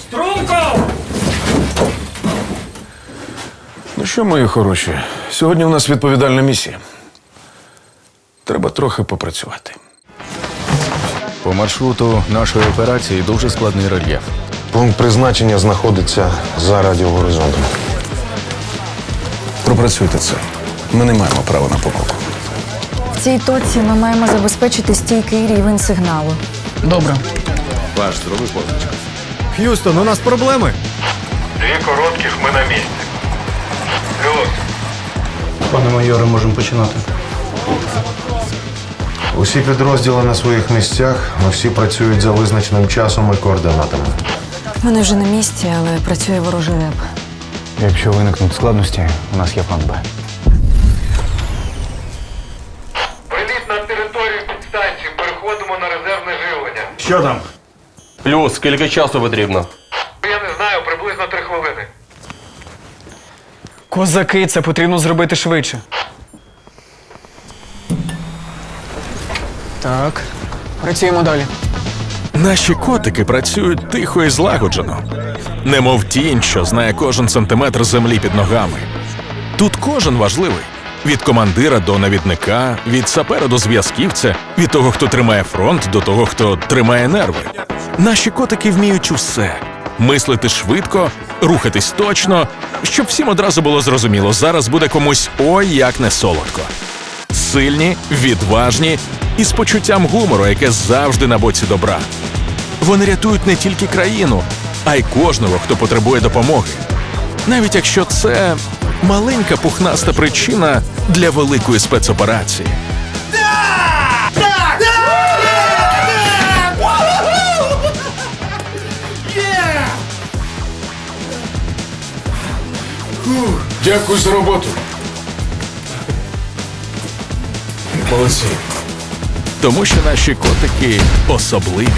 Струнко! Ну що, мої хороші, сьогодні у нас відповідальна місія. Треба трохи попрацювати. По маршруту нашої операції дуже складний рельєф. Пункт призначення знаходиться за радіогоризонтом. Пропрацюйте це. Ми не маємо права на помилку. В цій точці ми маємо забезпечити стійкий рівень сигналу. Добре. Ваш зроби позначку. Х'юстон, у нас проблеми. Дві коротких ми на місці. Плюс. Пане майоре, можемо починати. Усі підрозділи на своїх місцях, всі працюють за визначеним часом і координатами. Вони вже на місці, але працює ворожий реп. Якщо виникнуть складності, у нас є план Б. Приліт на територію підстанції. Переходимо на резервне живлення. Що там? Плюс, скільки часу потрібно? Я не знаю, приблизно три хвилини. Козаки, це потрібно зробити швидше. Так. Працюємо далі. Наші котики працюють тихо і злагоджено, немов тінь, що знає кожен сантиметр землі під ногами. Тут кожен важливий. Від командира до навідника, від сапера до зв'язківця, від того, хто тримає фронт, до того, хто тримає нерви. Наші котики вміють усе: мислити швидко, рухатись точно, щоб всім одразу було зрозуміло, зараз буде комусь ой як не солодко. Сильні, відважні і з почуттям гумору, яке завжди на боці добра. Вони рятують не тільки країну, а й кожного, хто потребує допомоги. Навіть якщо це маленька пухнаста причина для великої спецоперації. Дякую за роботу. Молодці. Тому що наші котики особливі.